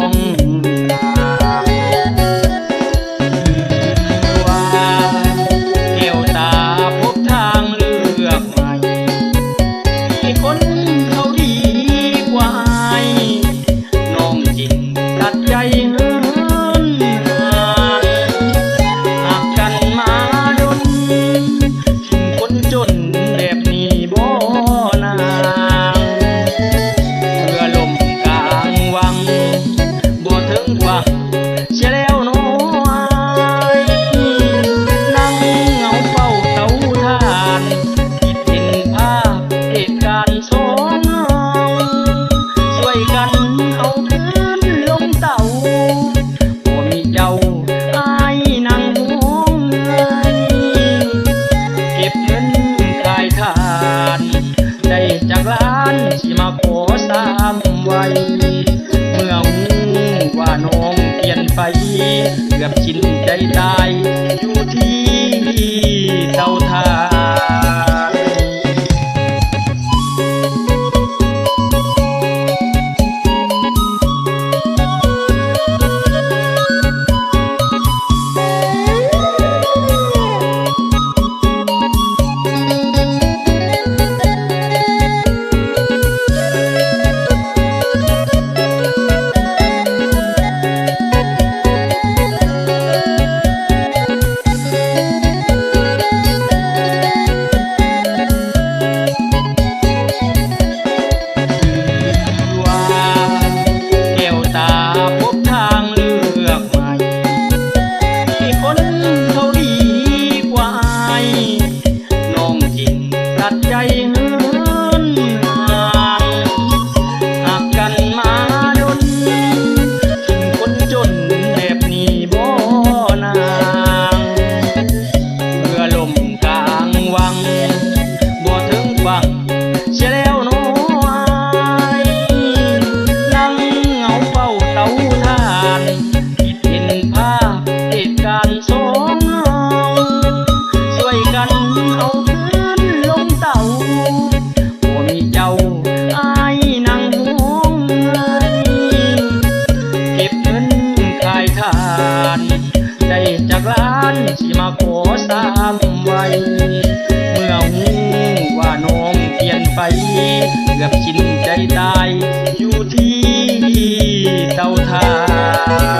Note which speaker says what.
Speaker 1: mm. เกือบชินใจตายอยู่ที่เตาถ่าน ที่มาขอสามไว้เมื่อหูว่าน้องเปลี่ยนไปเกือบชินใจตายอยู่ที่เตาทาน